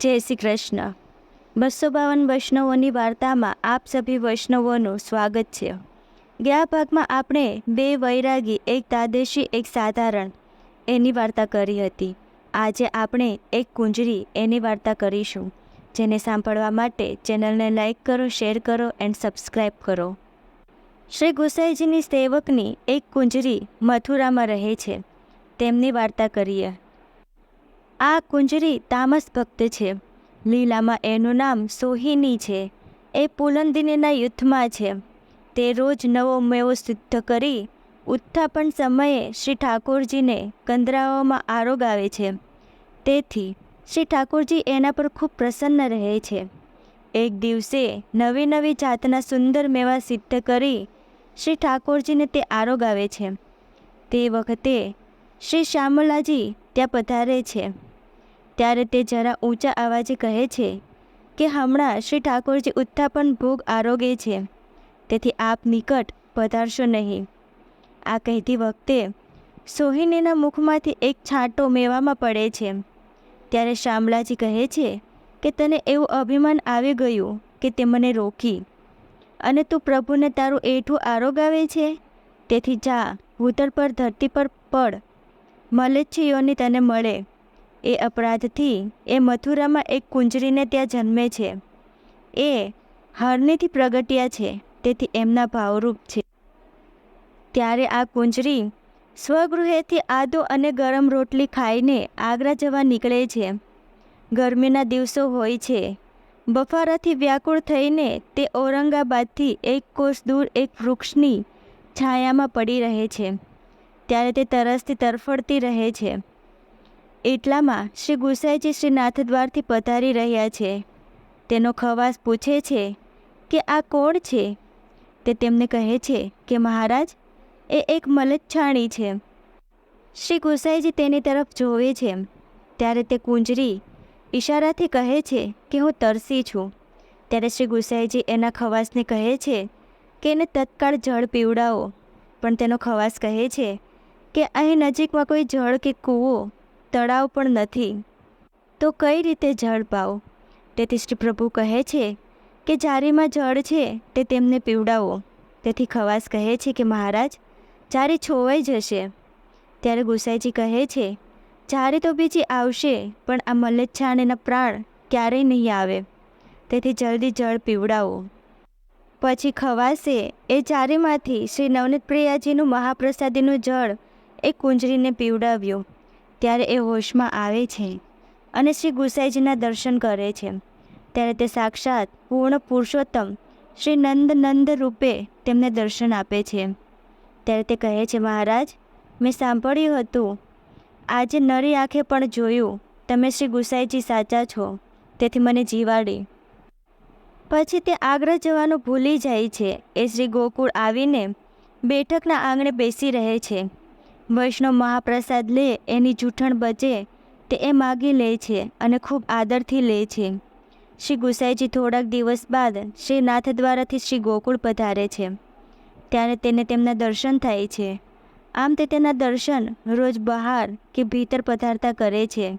જય શ્રી કૃષ્ણ. બસો બાવન વૈષ્ણવોની વાર્તામાં આપ સભી વૈષ્ણવોનું સ્વાગત છે. ગયા ભાગમાં આપણે બે વૈરાગી, એક તાદેશી એક સાધારણ એની વાર્તા કરી હતી. આજે આપણે એક કુંજરી એની વાર્તા કરીશું. જેને સાંભળવા માટે ચેનલને લાઇક કરો, શેર કરો એન્ડ સબસ્ક્રાઈબ કરો. શ્રી ગુસાઈજીની સેવકની એક કુંજરી મથુરામાં રહે છે. તેમની વાર્તા કરીએ. આ કુંજરી તામસ ભક્ત છે. લીલામાં એનું નામ સોહિની છે. એ પુલંદિનીના યુદ્ધમાં છે. તે રોજ નવો મેવો સિદ્ધ કરી ઉત્થાપન સમયે શ્રી ઠાકોરજીને કંદરાઓમાં આરોગ આવે છે. તેથી શ્રી ઠાકોરજી એના પર ખૂબ પ્રસન્ન રહે છે. એક દિવસે નવી નવી જાતના સુંદર મેવા સિદ્ધ કરી શ્રી ઠાકોરજીને તે આરોગ આવે છે. તે વખતે શ્રી શ્યામલાજી ત્યાં પધારે છે. ત્યારે તે જરા ઊંચા અવાજે કહે છે કે હમણાં શ્રી ઠાકોરજી ઉત્થાપન ભોગ આરોગે છે, તેથી આપ નિકટ પધારશો નહીં. આ કહેતી વખતે સોહિનીના મુખમાંથી એક છાંટો મેવામાં પડે છે. ત્યારે શામલાજી કહે છે કે તને એવું અભિમાન આવી ગયું કે તે મને રોકી. અને તું પ્રભુને તારું એઠું આરોગાવે છે? તેથી જા, ભૂતળ પર ધરતી પર પડ. મલેચ્છીઓની તને મળે. એ અપરાધથી એ મથુરામાં એક કુંજરીને ત્યાં જન્મે છે. એ હરણીથી પ્રગટ્યા છે, તેથી એમના ભાવરૂપ છે. ત્યારે આ કુંજરી સ્વગૃહેથી આદો અને ગરમ રોટલી ખાઈને આગ્રા જવા નીકળે છે. ગરમીના દિવસો હોય છે. બફારાથી વ્યાકુળ થઈને તે ઔરંગાબાદથી એક કોષ દૂર એક વૃક્ષની છાયામાં પડી રહે છે. ત્યારે તે તરસથી તરફડતી રહે છે. એટલામાં શ્રી ગુસાઈજી શ્રી નાથદ્વારથી પધારી રહ્યા છે. તેનો ખવાસ પૂછે છે કે આ કોણ છે? તે તેમને કહે છે કે મહારાજ, એ એક મલચ્છાણી છે. શ્રી ગુસાઈજી તેની તરફ જોવે છે. ત્યારે તે કુંજરી ઈશારાથી કહે છે કે હું તરસી છું. ત્યારે શ્રી ગુસાઈજી એના ખવાસને કહે છે કે એને તત્કાળ જળ પીવડાવો. પણ તેનો ખવાસ કહે છે કે અહીં નજીકમાં કોઈ જળ કે કૂવો તળાવ પણ નથી. તો કઈ રીતે જળ પાઓ? તેથી શ્રી પ્રભુ કહે છે કે જારીમાં જળ છે તે તેમને પીવડાવો. તેથી ખવાસ કહે છે કે મહારાજ જારી છોવાઈ જશે, ત્યારે ગુસાઈજી કહે છે જારી તો બીજી આવશે, પણ આ મલ્લેચ્છાણીના પ્રાણ ક્યારેય નહીં આવે. તેથી જલ્દી જળ પીવડાવો. પછી ખવાસે, એ ચારેમાંથી શ્રી નવનીત પ્રિયાજીનું મહાપ્રસાદીનું જળ એ કુંજરીને પીવડાવ્યું. ત્યારે એ હોશમાં આવે છે અને શ્રી ગુસાઈજીના દર્શન કરે છે. ત્યારે તે સાક્ષાત પૂર્ણ પુરુષોત્તમ શ્રી નંદ નંદ રૂપે તેમને દર્શન આપે છે. ત્યારે તે કહે છે, મહારાજ, મેં સાંભળ્યું હતું. આજે નરી આંખે પણ જોયું. તમે શ્રી ગુસાઈજી સાચા છો. તેથી મને જીવાડી. પછી તે આગ્રહ જવાનું ભૂલી જાય છે. એ શ્રી ગોકુળ આવીને બેઠકના આંગણે બેસી રહે છે. વૈષ્ણવ મહાપ્રસાદ લે એની જૂઠણ બચે તે એ માગી લે છે અને ખૂબ આદરથી લે છે. શ્રી ગુસાઈજી થોડાક દિવસ બાદ શ્રી નાથ દ્વારાથી શ્રી ગોકુળ પધારે છે. ત્યારે તેને તેમના દર્શન થાય છે. આમ તે તેના દર્શન રોજ બહાર કે ભીતર પધારતા કરે છે.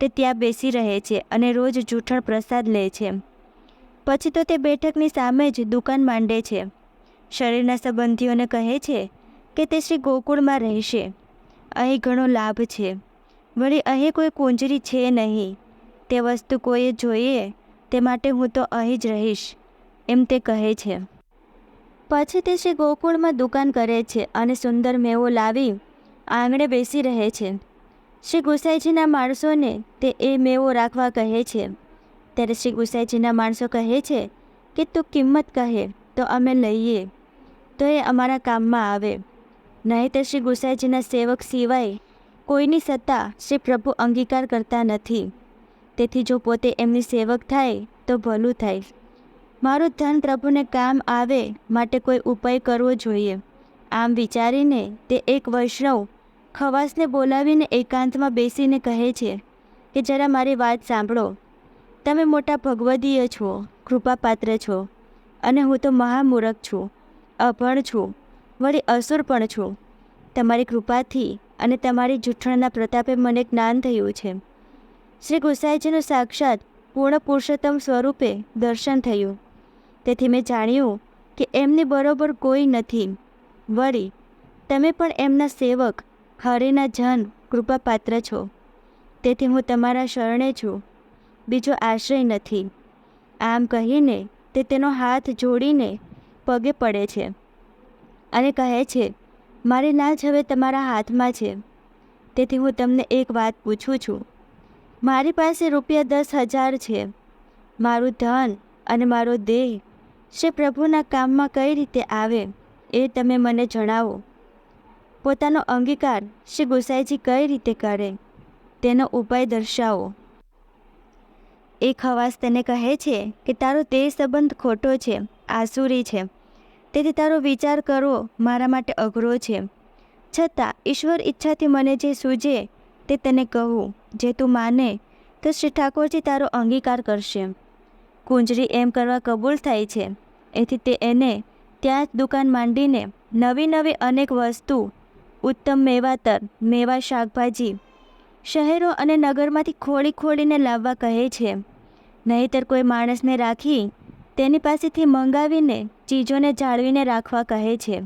તે ત્યાં બેસી રહે છે અને રોજ જૂઠણ પ્રસાદ લે છે. પછી તો તે બેઠકની સામે જ દુકાન માંડે છે. શરીરના સંબંધીઓને કહે છે કે તે શ્રી ગોકુળમાં રહેશે. અહીં ઘણો લાભ છે. વળી અહીં કોઈ કુંજરી છે નહીં. તે વસ્તુ કોઈએ જોઈએ, તે માટે હું તો અહીં જ રહીશ, એમ તે કહે છે. પછી તે શ્રી ગોકુળમાં દુકાન કરે છે અને સુંદર મેવો લાવી આંગણે બેસી રહે છે. શ્રી ગુસાઈજીના માણસોને તે એ મેવો રાખવા કહે છે. ત્યારે શ્રી ગુસાઈજીના માણસો કહે છે કે, તું કિંમત કહે, તો અમે લઈએ. તો એ અમારા કામમાં આવે. નહીં તો શ્રી ગુસાઈજીના સેવક સિવાય કોઈની સત્તા શ્રી પ્રભુ અંગીકાર કરતા નથી. તેથી જો પોતે એમની સેવક થાય, તો ભલું થાય. મારું ધન પ્રભુને કામ આવે માટે કોઈ ઉપાય કરવો જોઈએ. આમ વિચારીને તે એક વૈષ્ણવ ખવાસને બોલાવીને એકાંતમાં બેસીને કહે છે કે, જરા મારી વાત સાંભળો. તમે મોટા ભગવદીય છો, કૃપાપાત્ર છો અને હું તો મહામૂરખ છું, અભણ છું. વળી અસુર પણ છું. તમારી કૃપાથી અને તમારી જૂઠણના પ્રતાપે મને જ્ઞાન થયું છે. શ્રી ગુસાઈજીનું સાક્ષાત પૂર્ણ પુરુષોત્તમ સ્વરૂપે દર્શન થયું. તેથી મેં જાણ્યું કે એમની બરોબર કોઈ નથી. વળી, તમે પણ એમના સેવક, હરિના જન, કૃપાપાત્ર છો. તેથી હું તમારા શરણે છું. બીજો આશ્રય નથી. આમ કહીને તે તેનો હાથ જોડીને પગે પડે છે. અને કહે છે, મારી નાચ હવે તમારા હાથમાં છે. તેથી હું તમને એક વાત પૂછું છું. મારી પાસે રૂપિયા દસ હજાર છે. મારું ધન અને મારો દેહ શ્રી પ્રભુના કામમાં કઈ રીતે આવે એ તમે મને જણાવો. પોતાનો અંગીકાર શ્રી ગુસાઈજી કઈ રીતે કરે તેનો ઉપાય દર્શાવો. એક હવાસ તેને કહે છે કે, તારો તે સંબંધ ખોટો છે, આસુરી છે. તેથી તારો વિચાર કરવો મારા માટે અઘરો છે. છતાં, ઈશ્વર ઈચ્છાથી મને જે સૂજે, તે તને કહું. જે તું માને, તો શ્રી ઠાકોરજી તારો અંગીકાર કરશે. કુંજરી એમ કરવા કબૂલ થાય છે. એથી તે એને ત્યાં જ દુકાન માંડીને નવી નવી અનેક વસ્તુ, ઉત્તમ મેવાતર મેવા શાકભાજી, શહેરો અને નગરમાંથી ખોળી ખોળીને લાવવા કહે છે. નહીંતર કોઈ માણસને રાખી તેની પાસેથી મંગાવીને ચીજોને જાળવીને રાખવા કહે છે.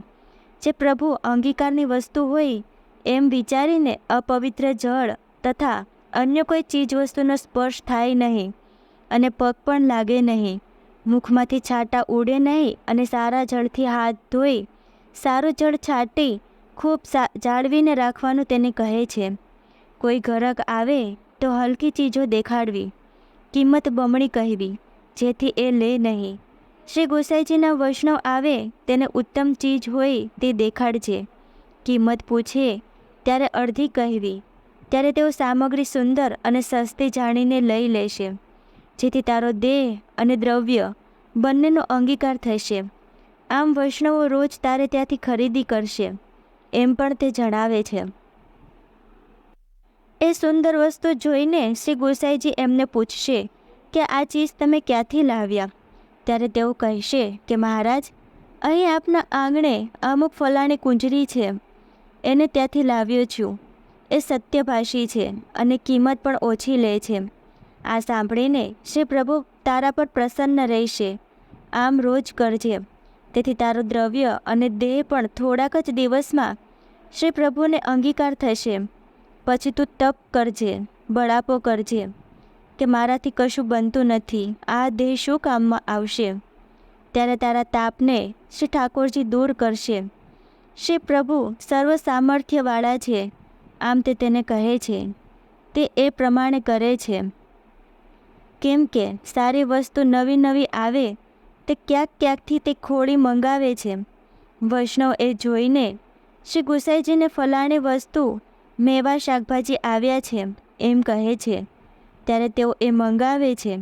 જે પ્રભુ અંગીકારની વસ્તુ હોય, એમ વિચારીને અપવિત્ર જળ તથા અન્ય કોઈ ચીજવસ્તુનો સ્પર્શ થાય નહીં અને પગ પણ લાગે નહીં. મુખમાંથી છાંટા ઉડે નહીં અને સારા જળથી હાથ ધોઈ, સારું જળ છાંટી ખૂબ જાળવીને રાખવાનું તેને કહે છે. કોઈ ઘરક આવે તો હલકી ચીજો દેખાડવી, કિંમત બમણી કહેવી. જેથી એ લે નહીં. શ્રી ગોસાઈજીના વૈષ્ણવ આવે તેને ઉત્તમ ચીજ હોય તે દેખાડજે. કિંમત પૂછે ત્યારે અડધી કહેવી. ત્યારે તેઓ સામગ્રી સુંદર અને સસ્તી જાણીને લઈ લેશે. જેથી તારો દેહ અને દ્રવ્ય બંનેનો અંગીકાર થશે. આમ વૈષ્ણવો રોજ તારે ત્યાંથી ખરીદી કરશે. એમ પણ તે જણાવે છે. એ સુંદર વસ્તુ જોઈને શ્રી ગોસાઈજી એમને પૂછશે કે આ ચીજ તમે ક્યાંથી લાવ્યા? ત્યારે તેઓ કહેશે કે, મહારાજ, અહીં આપના આંગણે અમુક ફલાણી કુંજરી છે. એને ત્યાંથી લાવ્યો છું. એ સત્યભાષી છે અને કિંમત પણ ઓછી લે છે. આ સાંભળીને શ્રી પ્રભુ તારા પર પ્રસન્ન રહેશે. આમ રોજ કરજે. તેથી તારો દ્રવ્ય અને દેહ પણ થોડાક જ દિવસમાં શ્રી પ્રભુને અંગીકાર થશે. પછી તું તપ કરજે, બળાપો કરજે. કે મારાથી કશું બનતું નથી. આ દેહ શું કામમાં આવશે? ત્યારે તારા તાપને શ્રી ઠાકોરજી દૂર કરશે. શ્રી પ્રભુ સર્વ સામર્થ્યવાળા છે. આમ તે તેને કહે છે. તે એ પ્રમાણે કરે છે. કેમ કે સારી વસ્તુ નવી નવી આવે, તે ક્યાંક ક્યાંકથી તે ખોળી મંગાવે છે. વૈષ્ણવ એ જોઈને શ્રી ગુસાઈજીને ફલાણી વસ્તુ મેવા શાકભાજી આવ્યા છે એમ કહે છે. ત્યારે તેઓ એ મંગાવે છે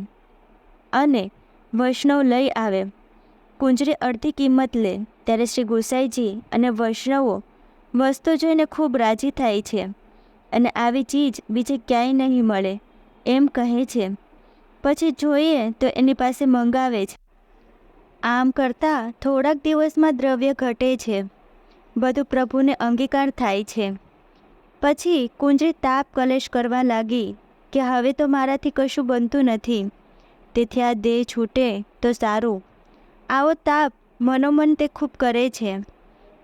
અને વૈષ્ણવ લઈ આવે. કુંજરી અડધી કિંમત લે ત્યારે શ્રી ગુસાઈજી અને વૈષ્ણવો વસ્તુ જોઈને ખૂબ રાજી થાય છે અને આવી ચીજ બીજે ક્યાંય નહીં મળે એમ કહે છે. પછી જોઈએ તો એની પાસે મંગાવે છે. આમ કરતાં થોડાક દિવસમાં દ્રવ્ય ઘટે છે. બધું પ્રભુને અંગીકાર થાય છે. પછી કુંજરી તાપ કલેશ કરવા લાગી કે હવે તો મારાથી કશું બનતું નથી. તેથી આ દેહ છૂટે તો સારું. આવો તાપ મનોમન તે ખૂબ કરે છે.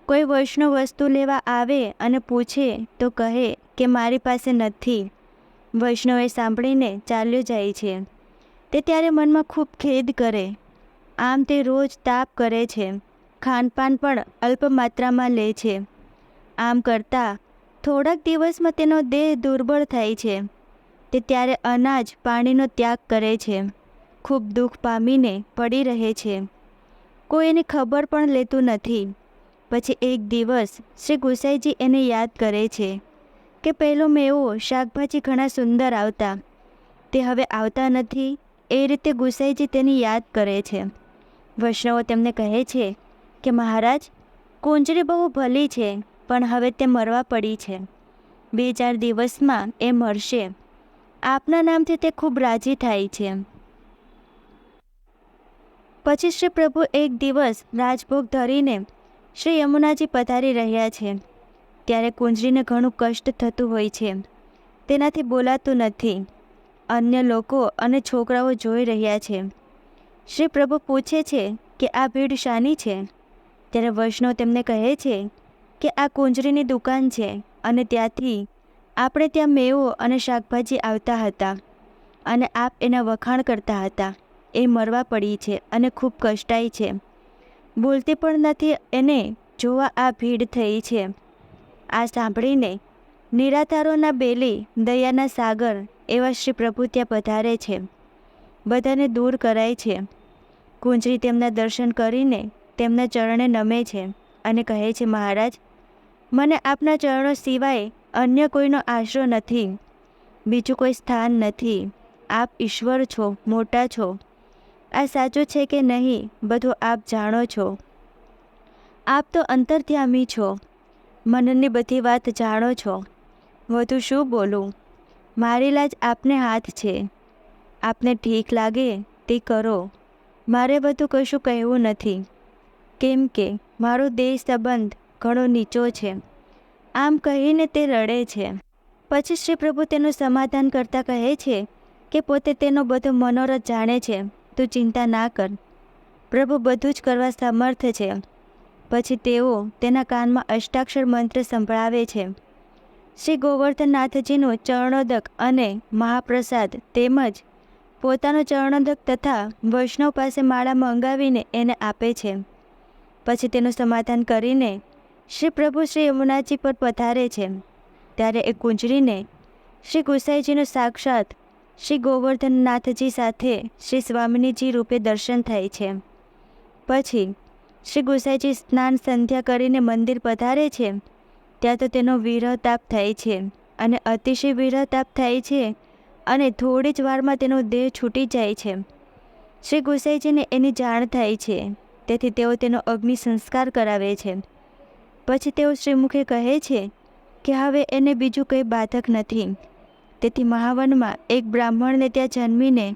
કોઈ વૈષ્ણવ વસ્તુ લેવા આવે અને પૂછે તો કહે કે મારી પાસે નથી. વૈષ્ણવે સાંભળીને ચાલ્યો જાય છે. તે ત્યારે મનમાં ખૂબ ખેદ કરે. આમ તે રોજ તાપ કરે છે. ખાનપાન પણ અલ્પ માત્રામાં લે છે. આમ કરતાં થોડાક દિવસમાં તેનો દેહ દુર્બળ થાય છે. તે ત્યારે અનાજ પાણીનો ત્યાગ કરે છે. ખૂબ દુઃખ પામીને પડી રહે છે. કોઈ એને ખબર પણ લેતું નથી. પછી એક દિવસ શ્રી ગુસાઈજી એને યાદ કરે છે કે પહેલો મેવો શાકભાજી ઘણા સુંદર આવતા. તે હવે આવતા નથી. એ રીતે ગુસાઈજી તેની યાદ કરે છે. વૈષ્ણવો તેમને કહે છે કે, મહારાજ, કુંજરી બહુ ભલી છે, પણ હવે તે મરવા પડી છે. બે ચાર દિવસમાં એ મરશે. આપના નામથી તે ખૂબ રાજી થાય છે. પછી શ્રી પ્રભુ એક દિવસ રાજભોગ ધરીને શ્રી યમુનાજી પધારી રહ્યા છે. ત્યારે કુંજરીને ઘણું કષ્ટ થતું હોય છે. તેનાથી બોલાતું નથી. અન્ય લોકો અને છોકરાઓ જોઈ રહ્યા છે. શ્રી પ્રભુ પૂછે છે કે આ ભીડ શાની છે? ત્યારે વૈષ્ણવ તેમને કહે છે કે આ કુંજરીની દુકાન છે અને ત્યાંથી આપણે ત્યાં મેવો અને શાકભાજી આવતા હતા અને આપ એના વખાણ કરતા હતા. એ મરવા પડી છે અને ખૂબ કષ્ટાઈ છે. બોલતી પણ નથી એને જોવા આ ભીડ થઈ છે. આ સાંભળીને નિરાધારોના બેલી દયાના સાગર એવા શ્રી પ્રભુ ત્યાં પધારે છે. બધાને દૂર કરાય છે. કુંજરી તેમના દર્શન કરીને તેમના ચરણે નમે છે અને કહે છે, મહારાજ, મને આપના ચરણો સિવાય અન્ય કોઈનો આશરો નથી. બીજું કોઈ સ્થાન નથી. આપ ઈશ્વર છો, મોટા છો. આ સાચું છે કે નહીં, બધું આપ જાણો છો. આપ તો અંતર્ધ્યામી છો. મનની બધી વાત જાણો છો. વધુ શું બોલું? મારી લાજ આપને હાથ છે. આપને ઠીક લાગે તે કરો. મારે બધું કશું કહેવું નથી. કેમ કે, મારો દેહ સંબંધ ઘણો નીચો છે. આમ કહીને તે રડે છે. પછી શ્રી પ્રભુ તેનું સમાધાન કરતાં કહે છે કે પોતે તેનો બધો મનોરથ જાણે છે. તું ચિંતા ના કર. પ્રભુ બધું જ કરવા સમર્થ છે. પછી તેઓ તેના કાનમાં અષ્ટાક્ષર મંત્ર સંભળાવે છે. શ્રી ગોવર્ધનનાથજીનું ચરણોદક અને મહાપ્રસાદ તેમજ પોતાનો ચરણોદક તથા વૈષ્ણવ પાસે માળા મંગાવીને એને આપે છે. પછી તેનું સમાધાન કરીને શ્રી પ્રભુ શ્રી યમુનાજી પર પધારે છે. ત્યારે એ કુંજરીને શ્રી ગુસાઈજીનું સાક્ષાત શ્રી ગોવર્ધનનાથજી સાથે શ્રી સ્વામિનીજી રૂપે દર્શન થાય છે. પછી શ્રી ગુસાઈજી સ્નાન સંધ્યા કરીને મંદિર પધારે છે, ત્યાં તો તેનો વિરહતાપ થાય છે અને અતિશય વિરહતાપ થાય છે અને થોડી જ વારમાં તેનો દેહ છૂટી જાય છે. શ્રી ગુસાઈજીને એની જાણ થાય છે, તેથી તેઓ તેનો અગ્નિ સંસ્કાર કરાવે છે. પછી તેઓ શ્રીમુખે કહે છે કે હવે એને બીજું કંઈ બાધક નથી. તેથી મહાવનમાં એક બ્રાહ્મણને ત્યાં જન્મીને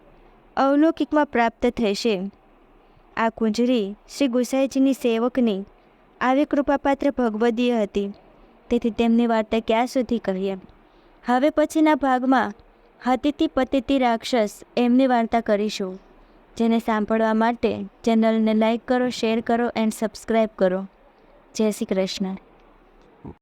અવલૌકિકમાં પ્રાપ્ત થશે. આ કુંજરી શ્રી ગુસાઈજીની સેવકની આવી કૃપાપાત્ર ભગવદીય હતી. તેથી તેમની વાર્તા ક્યાં સુધી કહીએ? હવે પછીના ભાગમાં હતીથી પતિથી રાક્ષસ એમની વાર્તા કરીશું. જેને સાંભળવા માટે ચેનલને લાઇક કરો, શેર કરો, એન્ડ સબસ્ક્રાઈબ કરો. જય શ્રી કૃષ્ણ.